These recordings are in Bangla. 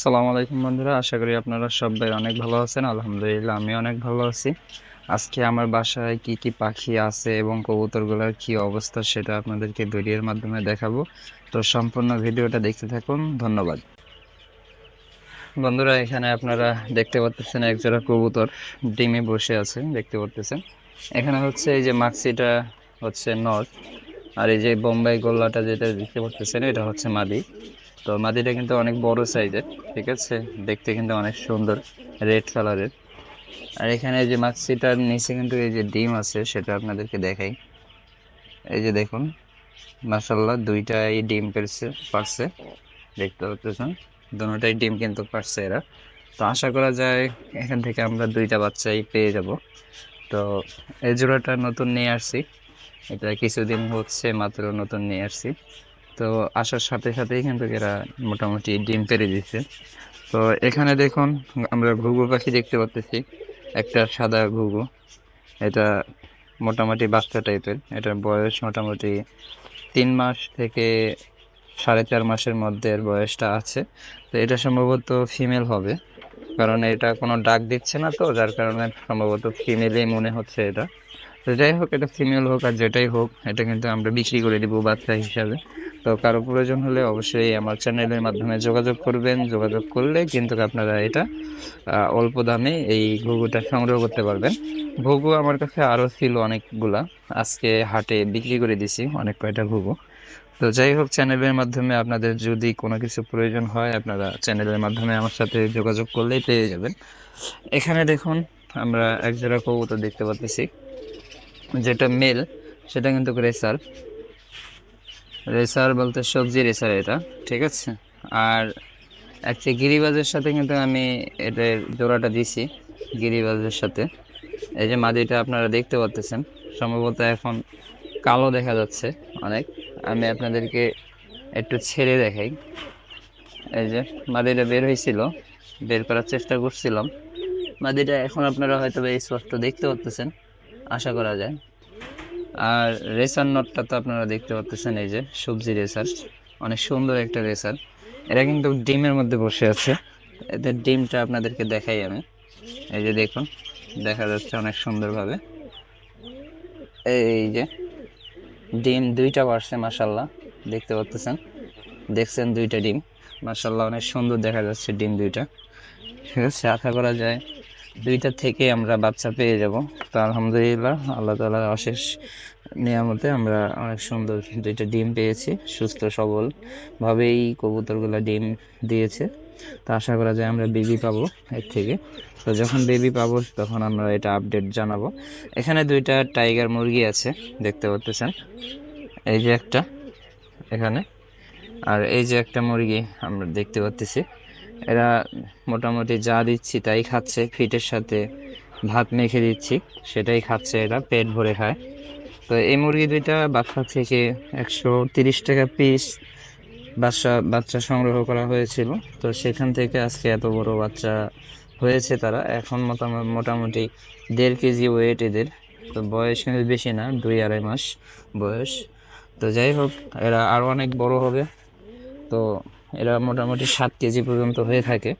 আসসালামু আলাইকুম বন্ধুরা, আশা করি আপনারা সবাই অনেক ভালো আছেন। আলহামদুলিল্লাহ আমি অনেক ভালো আছি। আজকে আমার বাসায় কি কি পাখি আছে এবং কবুতরগুলোর কি অবস্থা সেটা আপনাদেরকে ভিডিওর মাধ্যমে দেখাবো। তো সম্পূর্ণ ভিডিওটা দেখতে থাকুন, ধন্যবাদ। বন্ধুরা, এখানে আপনারা দেখতে পাচ্ছেন এক জোড়া কবুতর ডিমে বসে আছে, দেখতে পাচ্ছেন এখানে হচ্ছে এই যে মাক্সিটা হচ্ছে নর্থ, আর এই যে বোম্বাই গোল্লাটা যেটা দেখতে পাচ্ছেন এটা হচ্ছে মাদি। তো মাদিটা কিন্তু অনেক বড় সাইজের, ঠিক আছে? দেখতে কিন্তু অনেক সুন্দর, রেড কালারের। আর এখানে যে মাক্সিটার নিচে কিন্তু এই যে ডিম আছে, সেটা আপনাদেরকে দেখাই। এই যে দেখুন মাসাল্লাহ দুইটাই ডিম পেরেছে পারছে। দেখতে পাচ্ছেন, দুটাই ডিম কিন্তু পারছে এরা। তো আশা করা যায় এখান থেকে আমরা দুইটা বাচ্চাই পেয়ে যাব। তো এই জোড়াটা নতুন নিয়ে আসছি। এটা কিছুদিন হচ্ছে, মাত্র নতুন নিয়ে আসছি। তো আসার সাথে সাথেই কিন্তু এরা মোটামুটি ডিম পেরে দিচ্ছে তো এখানে দেখুন, আমরা ঘুঘু পাখি দেখতে পাচ্ছি একটা সাদা ঘুঘু। এটা মোটামুটি বাচ্চা টাইপের। এটার বয়স মোটামুটি তিন মাস থেকে সাড়ে চার মাসের মধ্যে এর বয়সটা আছে। তো এটা সম্ভবত ফিমেল হবে। কারণ এটা কোনো ডাক দিচ্ছে না তো, যার কারণে সম্ভবত ফিমেলেই মনে হচ্ছে এটা। তো যাই হোক, এটা ফিমেল হোক আর যেটাই হোক, এটা কিন্তু আমরা বিক্রি করে দিব বাচ্চা হিসাবে। তো কারও প্রয়োজন হলে অবশ্যই আমার চ্যানেলের মাধ্যমে যোগাযোগ করবেন। যোগাযোগ করলে কিন্তু আপনারা এটা অল্প দামে এই ঘুঘুটা সংগ্রহ করতে পারবেন। ঘুঘু আমার কাছে আরও ছিল অনেকগুলা। আজকে হাটে বিক্রি করে দিছি অনেক কয়টা ঘুঘু। তো যাই হোক, চ্যানেলের মাধ্যমে আপনাদের যদি কোনো কিছু প্রয়োজন হয়, আপনারা চ্যানেলের মাধ্যমে আমার সাথে যোগাযোগ করলেই পেয়ে যাবেন। এখানে দেখুন, আমরা এক জোড়া কবুতর দেখতে পাচ্ছি, যেটা মেল সেটা কিন্তু রেসার রেসার বলতে সবজি রেসার এটা, ঠিক আছে? আর একটা গিরিবাজের সাথে কিন্তু আমি এদের জোড়াটা দিছি, গিরিবাজের সাথে। এই যে মাদিটা আপনারা দেখতে পাচ্ছেন সম্ভবত এখন কালো দেখা যাচ্ছে অনেক। আমি আপনাদেরকে একটু ছেড়ে দেখাই। এই যে মাদিটা বের হয়েছিল, বের করার চেষ্টা করছিলাম। মাদিটা এখন আপনারা হয়তো বা স্পষ্ট দেখতে পাচ্ছেন আশা করা যায়। আর রেসার নটটা তো আপনারা দেখতে পাচ্ছেন এই যে সবজি রেসার অনেক সুন্দর একটা রেসার এরা কিন্তু ডিমের মধ্যে বসে আছে। এদের ডিমটা আপনাদেরকে দেখাই আমি। এই যে দেখুন, দেখা যাচ্ছে অনেক সুন্দরভাবে। এই যে ডিম দুইটা পারছে মাসাল্লাহ দেখতে পাচ্ছেন দেখছেন দুইটা ডিম? মাসাল্লাহ অনেক সুন্দর দেখা যাচ্ছে ডিম দুইটা। ঠিক আছে, আশা করা যায় দুইটা থেকে আমরা বাচ্চা পেয়ে যাব। তো আলহামদুলিল্লাহ, আল্লাহ তালার অশেষ নিয়ামতে আমরা অনেক সুন্দর দুইটা ডিম পেয়েছি, সুস্থ, সবল ভাবেই কবুতরগুলো ডিম দিয়েছে। তো আশা করা যায় আমরা বেবি পাবো এর থেকে। তো যখন বেবি পাবো তখন আমরা এটা আপডেট জানাব। এখানে দুইটা টাইগার মুরগি আছে, দেখতে পাচ্ছেন। এই যে একটা এখানে, আর এই যে একটা মুরগি আমরা দেখতে পাচ্ছি এরা মোটামুটি যা দিচ্ছি তাই খাচ্ছে, ফিটের সাথে ভাত মেখে দিচ্ছি, সেটাই খাচ্ছে এরা, পেট ভরে খায়। তো এই মুরগি দুইটা বাচ্চা থেকে একশো তিরিশ টাকা পিস বাচ্চা বাচ্চা সংগ্রহ করা হয়েছিল। তো সেখান থেকে আজকে এত বড় বাচ্চা হয়েছে তারা। এখন মোটামুটি মোটামুটি দেড় কেজি ওয়েট এদের। তো বয়স কিন্তু বেশি না, দুই আড়াই মাস বয়স। তো যাই হোক, এরা আরও অনেক বড় হবে। তো এরা মোটামুটি সাত কেজি পর্যন্ত হয়ে থাকে।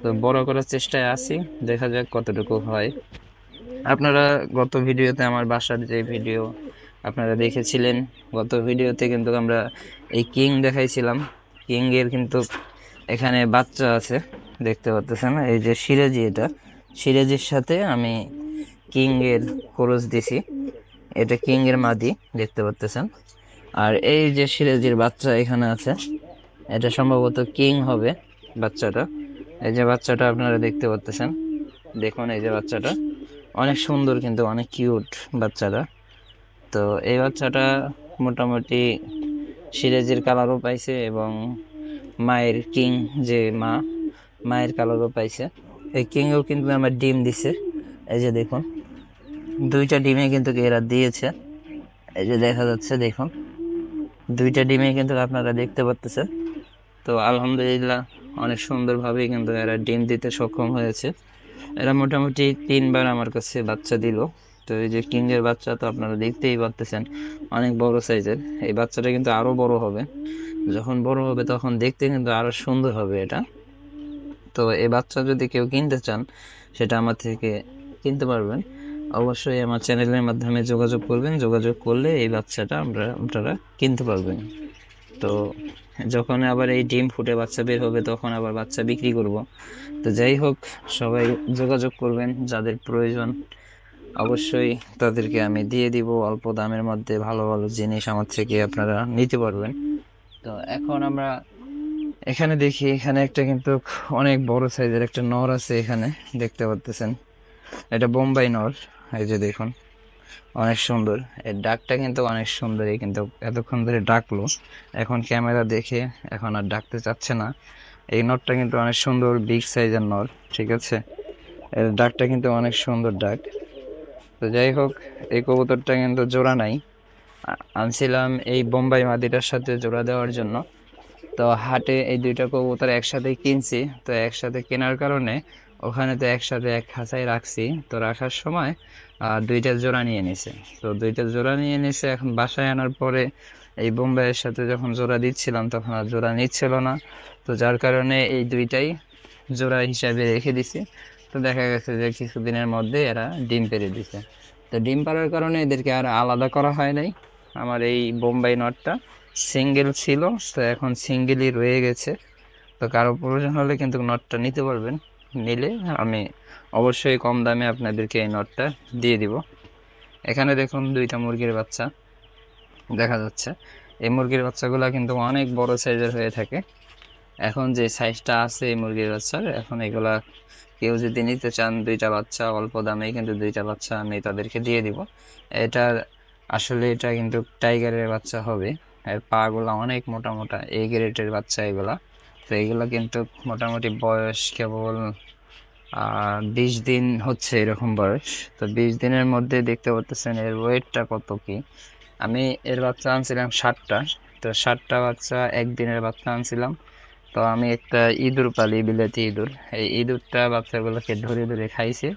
তো বড় করার চেষ্টায় আছি, দেখা যাক কতটুকু হয়। আপনারা গত ভিডিওতে আমার বাসার যে ভিডিও আপনারা দেখেছিলেন, গত ভিডিওতে কিন্তু আমরা এই কিং দেখাইছিলাম। কিংয়ের কিন্তু এখানে বাচ্চা আছে, দেখতে পাচ্ছেন এই যে সিরাজি এটা। সিরাজির সাথে আমি কিংয়ের খরচ দিছি। এটা কিংয়ের মাদি, দেখতে পাচ্ছেন আর এই যে সিরাজির বাচ্চা এখানে আছে এটা সম্ভবত কিং হবে বাচ্চাটা। এই যে বাচ্চাটা আপনারা দেখতে পাচ্ছেন, দেখুন এই যে বাচ্চাটা। অনেক সুন্দর কিন্তু, অনেক কিউট বাচ্চাটা। তো এই বাচ্চাটা মোটামুটি সিরাজের কালারও পাইছে এবং মায়ের কিং যে মা, মায়ের কালারও পাইছে। এই কিংও কিন্তু আমার ডিম দিছে। এই যে দেখুন, দুইটা ডিমে কিন্তু এরা দিয়েছে। এই যে দেখা যাচ্ছে, দেখুন, দুইটা ডিমে কিন্তু আপনারা দেখতে পাচ্ছেন। তো আলহামদুলিল্লাহ অনেক সুন্দরভাবেই কিন্তু এরা ডিম দিতে সক্ষম হয়েছে। এরা মোটামুটি তিনবার আমার কাছে বাচ্চা দিল। তো এই যে কিংয়ের বাচ্চা তো আপনারা দেখতেই পারতেছেন, অনেক বড় সাইজের। এই বাচ্চাটা কিন্তু আরও বড় হবে। যখন বড় হবে তখন দেখতে কিন্তু আরও সুন্দর হবে এটা। তো এই বাচ্চা যদি কেউ কিনতে চান, সেটা আমার থেকে কিনতে পারবেন। অবশ্যই আমার চ্যানেলের মাধ্যমে যোগাযোগ করবেন। যোগাযোগ করলে এই বাচ্চাটা আমরা, আপনারা কিনতে পারবেন। তো যখন আবার এই ডিম ফুটে বাচ্চা বের হবে, তখন আবার বাচ্চা বিক্রি করব। তো যাই হোক, সবাই যোগাযোগ করবেন, যাদের প্রয়োজন অবশ্যই তাদেরকে আমি দিয়ে দিব। অল্প দামের মধ্যে ভালো ভালো জিনিস আমার থেকে আপনারা নিতে পারবেন। তো এখন আমরা এখানে দেখি, এখানে একটা কিন্তু অনেক বড় সাইজের একটা নর আছে এখানে, দেখতে পাচ্ছেন এটা বোম্বাই নর, এই যে দেখুন। অনেক সুন্দর। এর ডাকটা কিন্তু অনেক সুন্দর এই কিন্তু এতক্ষণ ধরে ডাকলো। এখন ক্যামেরা দেখে এখন আর ডাকতে চাচ্ছে না। এই নটটা কিন্তু অনেক সুন্দর, বিগ সাইজের নর ঠিক আছে? এর ডাকটা কিন্তু অনেক সুন্দর ডাক। তো যাই হোক, এই কবুতরটা কিন্তু জোড়া নাই। আনছিলাম এই বোম্বাই মাদিটার সাথে জোড়া দেওয়ার জন্য। তো হাটে এই দুইটা কবুতর একসাথে কিনছি। তো একসাথে কেনার কারণে ওখানে তো একসাথে এক খাঁচায় রাখছি। তো রাখার সময় দুইটা জোড়া নিয়ে নিছে। তো দুইটা জোড়া নিয়ে নিছে, এখন বাসায় আনার পরে এই বোম্বাইয়ের সাথে যখন জোড়া দিচ্ছিলাম, তখন আর জোড়া নিচ্ছিল না। তো যার কারণে এই দুইটাই জোড়া হিসাবে রেখে দিছি। তো দেখা গেছে যে কিছুদিনের মধ্যে এরা ডিম পেরে দিছে। তো ডিম পাড়ার কারণে এদেরকে আর আলাদা করা হয় নাই। আমার এই বোম্বাই নটটা। সিঙ্গেল ছিল, তো এখন সিঙ্গেলই রয়ে গেছে। তো কারও প্রয়োজন হলে কিন্তু নটটা নিতে পারবেন। নিলে আমি অবশ্যই কম দামে আপনাদেরকে এই নটটা দিয়ে দিব। এখানে দেখুন দুইটা মুরগির বাচ্চা দেখা যাচ্ছে। এই মুরগির বাচ্চাগুলো কিন্তু অনেক বড় সাইজের হয়ে থাকে। এখন যে সাইজটা আছে এই মুরগির বাচ্চার, এখন এগুলা কেউ যদি নিতে চান দুইটা বাচ্চা, অল্প দামেই কিন্তু দুইটা বাচ্চা আমি তাদেরকে দিয়ে দিব। এটা আসলে এটা কিন্তু টাইগারের বাচ্চা হবে। এর পা গুলা অনেক মোটা মোটা এ গ্রেডের বাচ্চা এগুলা। তো এগুলা কিন্তু মোটামুটি বয়স কেবল বিশ দিন হচ্ছে এরকম বয়স। তো বিশ দিনের মধ্যে দেখতে পাচ্ছেন এর ওয়েটটা কত কি। আমি এর বাচ্চা আনছিলাম ষাটটা। তো ষাটটা বাচ্চা একদিনের বাচ্চা আনছিলাম। তো আমি একটা ইঁদুর পালি, বিলাতি ইঁদুর। এই ইঁদুরটা বাচ্চাগুলোকে ধরে ধরে খাইছে।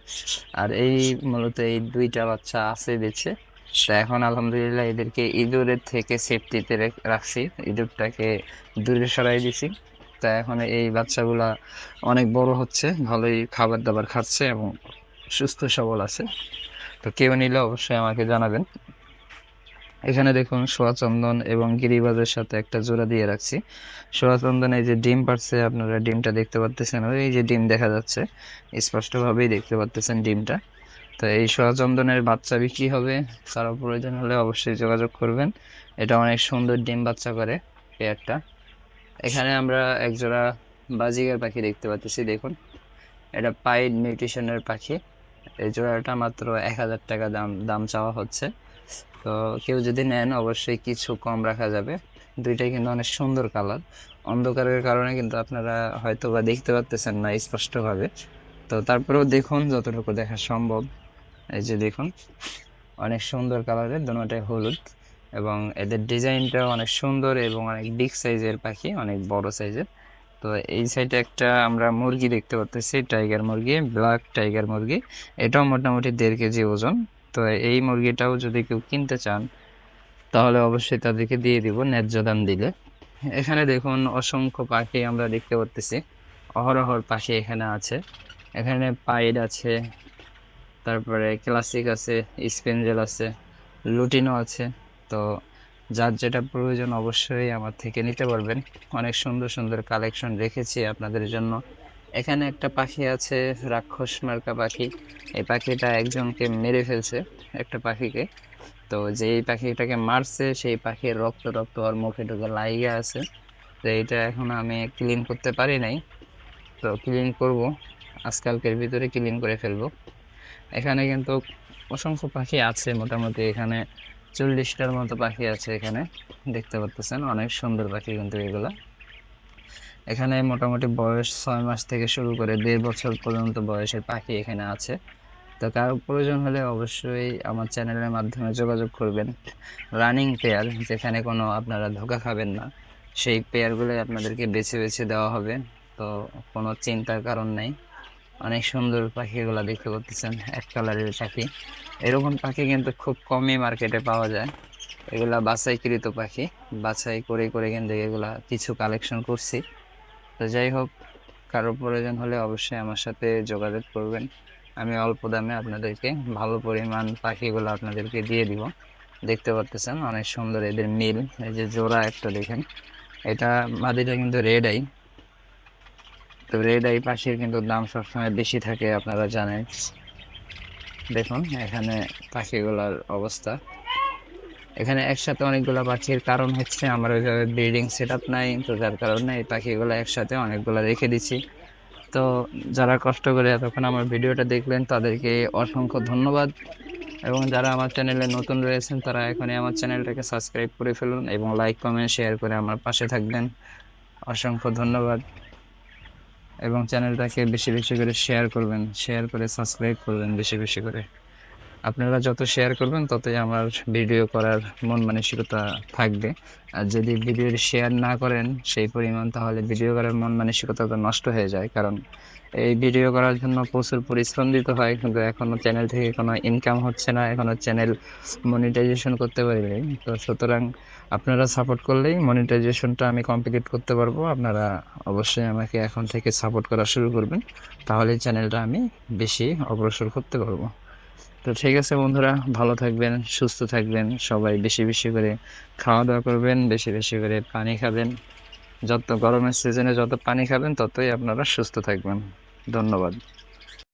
আর এই মূলত এই দুইটা বাচ্চা আছে বেঁচে। তো এখন আলহামদুলিল্লাহ এদেরকে ইঁদুরের থেকে সেফটিতে রাখছি। ইঁদুরটাকে দূরে সরাই দিছি। তা এখন এই বাচ্চাগুলা অনেক বড় হচ্ছে, ভালোই খাবার দাবার খাচ্ছে এবং সুস্থ সবল আছে। তো কেউ নিলে অবশ্যই আমাকে জানাবেন। এখানে দেখুন সোয়াচন্দন এবং গিরিবাজের সাথে একটা জোড়া দিয়ে রাখছি। সোয়াচন্দন এই যে ডিম পারছে আপনারা ডিমটা দেখতে পাচ্ছেন ওই যে ডিম দেখা যাচ্ছে। স্পষ্টভাবেই দেখতে পাচ্ছেন ডিমটা। তো এই সোয়াচন্দনের বাচ্চা বিক্রি হবে, কারও প্রয়োজন হলে অবশ্যই যোগাযোগ করবেন। এটা অনেক সুন্দর ডিম বাচ্চা করে পেয়ারটা এখানে আমরা একজোড়া বাজিগার পাখি দেখতে পাচ্ছি, দেখুন। এটা পাইড নিউট্রিশনের পাখি। এই জোড়াটা মাত্র এক হাজার টাকা দাম দাম চাওয়া হচ্ছে। তো কেউ যদি নেন, অবশ্যই কিছু কম রাখা যাবে। দুইটাই কিন্তু অনেক সুন্দর কালার। অন্ধকারের কারণে কিন্তু আপনারা হয়তো বা দেখতে পাচ্তেছেন না স্পষ্টভাবে। তো তারপরেও দেখুন, যতটুকু দেখা সম্ভব। এই যে দেখুন, অনেক সুন্দর কালারের দুটোটাই হলুদ এবং এদের ডিজাইনটাও অনেক সুন্দর এবং অনেক বিগ সাইজের পাখি, অনেক বড় সাইজের তো এই সাইডে একটা আমরা মুরগি দেখতে পাচ্ছি টাইগার মুরগি ব্ল্যাক টাইগার মুরগি। এটাও মোটামুটি দেড় কেজি ওজন। তো এই মুরগিটাও যদি কেউ কিনতে চান, তাহলে অবশ্যই তাদেরকে দিয়ে দিব ন্যায্য দাম দিলে। এখানে দেখুন অসংখ্য পাখি আমরা দেখতে পাচ্ছি অহরহর পাখি এখানে আছে। এখানে পাইড আছে তারপরে ক্লাসিক আছে স্পেঞ্জেল আছে লুটিনো আছে, তো যার যেটা প্রয়োজন অবশ্যই আমার থেকে নিতে পারবেন। অনেক সুন্দর সুন্দর কালেকশন রেখেছি আপনাদের জন্য। এখানে একটা পাখি আছে, রাক্ষস মার্কা পাখি। এই পাখিটা একজনকে মেরে ফেলছে, একটা পাখিকে। তো যেই পাখিটাকে মারছে, সেই পাখির রক্ত রক্ত আর মুখে ঢুকে লাইগা আছে। তো এইটা এখন আমি ক্লিন করতে পারি নাই। তো ক্লিন করব, আজকালকের ভিতরে ক্লিন করে ফেলব। এখানে কিন্তু অসংখ্য পাখি আছে মোটামুটি। এখানে চল্লিশটার মতো পাখি আছে এখানে। দেখতে পাচ্ছেন অনেক সুন্দর পাখি কিন্তু এগুলা। এখানে মোটামুটি বয়স ছয় মাস থেকে শুরু করে দেড় বছর পর্যন্ত বয়সের পাখি এখানে আছে। তো কারও প্রয়োজন হলে অবশ্যই আমার চ্যানেলের মাধ্যমে যোগাযোগ করবেন। রানিং পেয়ার, যেখানে কোনো আপনারা ধোকা খাবেন না, সেই পেয়ারগুলোই আপনাদেরকে বেছে বেছে দেওয়া হবে। তো কোনো চিন্তার কারণ নেই। অনেক সুন্দর পাখিগুলো দেখতে পাচ্ছেন এক কালারের পাখি। এরকম পাখি কিন্তু খুব কমই মার্কেটে পাওয়া যায়। এগুলা বাছাইকৃত পাখি। বাছাই করে করে কিন্তু এগুলা কিছু কালেকশন করছি। তো যাই হোক, কারও প্রয়োজন হলে অবশ্যই আমার সাথে যোগাযোগ করবেন। আমি অল্প দামে আপনাদেরকে ভালো পরিমাণ পাখিগুলো আপনাদেরকে দিয়ে দিব। দেখতে পাচ্ছেন অনেক সুন্দর এদের মিল। এই যে জোড়া একটা দেখেন। এটা মাদিটা কিন্তু রেড আই তো রেড আই পাখির কিন্তু দাম সবসময় বেশি থাকে, আপনারা জানেন। দেখুন, এখানে পাখিগুলোর অবস্থা। এখানে একসাথে অনেকগুলো পাখির কারণ হচ্ছে, আমার ওইভাবে ব্রিডিং সেট আপ নাই, তো যার কারণে এই পাখিগুলো একসাথে অনেকগুলো রেখে দিছি তো যারা কষ্ট করে এতক্ষণ আমার ভিডিওটা দেখলেন, তাদেরকে অসংখ্য ধন্যবাদ। এবং যারা আমার চ্যানেলে নতুন রয়েছেন, তারা এখনই আমার চ্যানেলটাকে সাবস্ক্রাইব করে ফেলুন এবং লাইক কমেন্ট শেয়ার করে আমার পাশে থাকবেন। অসংখ্য ধন্যবাদ। এবং চ্যানেলটাকে বেশি বেশি করে শেয়ার করবেন শেয়ার করে সাবস্ক্রাইব করবেন বেশি বেশি করে। আপনারা যত শেয়ার করবেন, ততই আমার ভিডিও করার মন মানসিকতা থাকবে। আর যদি ভিডিওর শেয়ার না করেন, সেই পরিমাণ তাহলে ভিডিও করার মন মানসিকতা তো নষ্ট হয়ে যায়। কারণ এই ভিডিও করার জন্য প্রচুর পরিশ্রম দিতে হয়, কিন্তু এখনও চ্যানেল থেকে কোনো ইনকাম হচ্ছে না এখনও চ্যানেল মনিটাইজেশন করতে পারিনি তো সুতরাং আপনারা সাপোর্ট করলেই মনিটাইজেশনটা আমি কমপ্লিট করতে পারব। আপনারা অবশ্যই আমাকে এখন থেকে সাপোর্ট করা শুরু করবেন। তাহলে চ্যানেলটা আমি বেশি অগ্রসর করতে পারব। তো ঠিক আছে বন্ধুরা, ভালো থাকবেন, সুস্থ থাকবেন, সবাই বেশি বেশি করে খাওয়া দাওয়া করবেন, বেশি বেশি করে পানি খাবেন। যত গরমের সিজনে যত পানি খাবেন, ততই আপনারা সুস্থ থাকবেন। ধন্যবাদ।